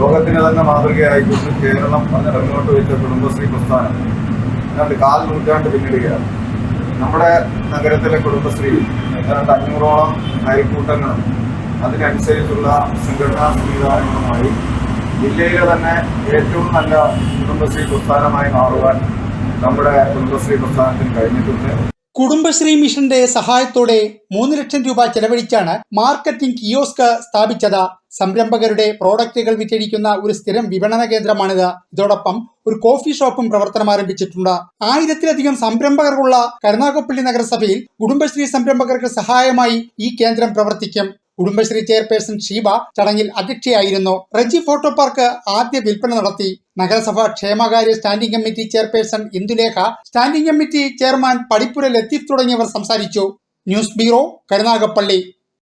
ലോകത്തിന് തന്നെ മാതൃകയായിക്കൊണ്ട് കേരളം പറഞ്ഞ മുന്നോട്ട് വെച്ച കുടുംബശ്രീ പ്രസ്ഥാനം. ഏതാണ്ട് കാൽ നൂറ്റാണ്ട് പിന്നിടുകയാണ്. നമ്മുടെ നഗരത്തിലെ കുടുംബശ്രീ ഏതാണ്ട് അഞ്ഞൂറോളം അയൽക്കൂട്ടങ്ങളും അതിനനുസരിച്ചുള്ള സംഘടനാ സംവിധാനങ്ങളുമായി ജില്ലയിലെ തന്നെ ഏറ്റവും നല്ല കുടുംബശ്രീ പ്രസ്ഥാനമായി മാറുവാൻ നമ്മുടെ കുടുംബശ്രീ പ്രസ്ഥാനത്തിന് കഴിഞ്ഞിട്ടുണ്ട്. കുടുംബശ്രീ മിഷന്റെ സഹായത്തോടെ മൂന്ന് ലക്ഷം രൂപ ചെലവഴിച്ചാണ് മാർക്കറ്റിംഗ് കിയോസ്ക് സ്ഥാപിച്ചത്. സംരംഭകരുടെ പ്രോഡക്റ്റുകൾ വിറ്റഴിക്കുന്ന ഒരു സ്ഥിരം വിപണന കേന്ദ്രമാണിത്. ഇതോടൊപ്പം ഒരു കോഫി ഷോപ്പും പ്രവർത്തനം ആരംഭിച്ചിട്ടുണ്ട്. ആയിരത്തിലധികം സംരംഭകർക്കുള്ള കരുനാഗപ്പള്ളി നഗരസഭയിൽ കുടുംബശ്രീ സംരംഭകർക്ക് സഹായമായി ഈ കേന്ദ്രം പ്രവർത്തിക്കും. കുടുംബശ്രീ ചെയർപേഴ്സൺ ഷീബ ചടങ്ങിൽ അധ്യക്ഷയായിരുന്നു. റജി ഫോട്ടോ പാർക്ക് ആദ്യ വിൽപ്പന നടത്തി. നഗരസഭ ക്ഷേമകാര്യ standing committee chairperson Indulekha standing committee chairman Padippura Latheef തുടങ്ങിയവർ സംസാരിച്ചു. News bureau Karunagappally.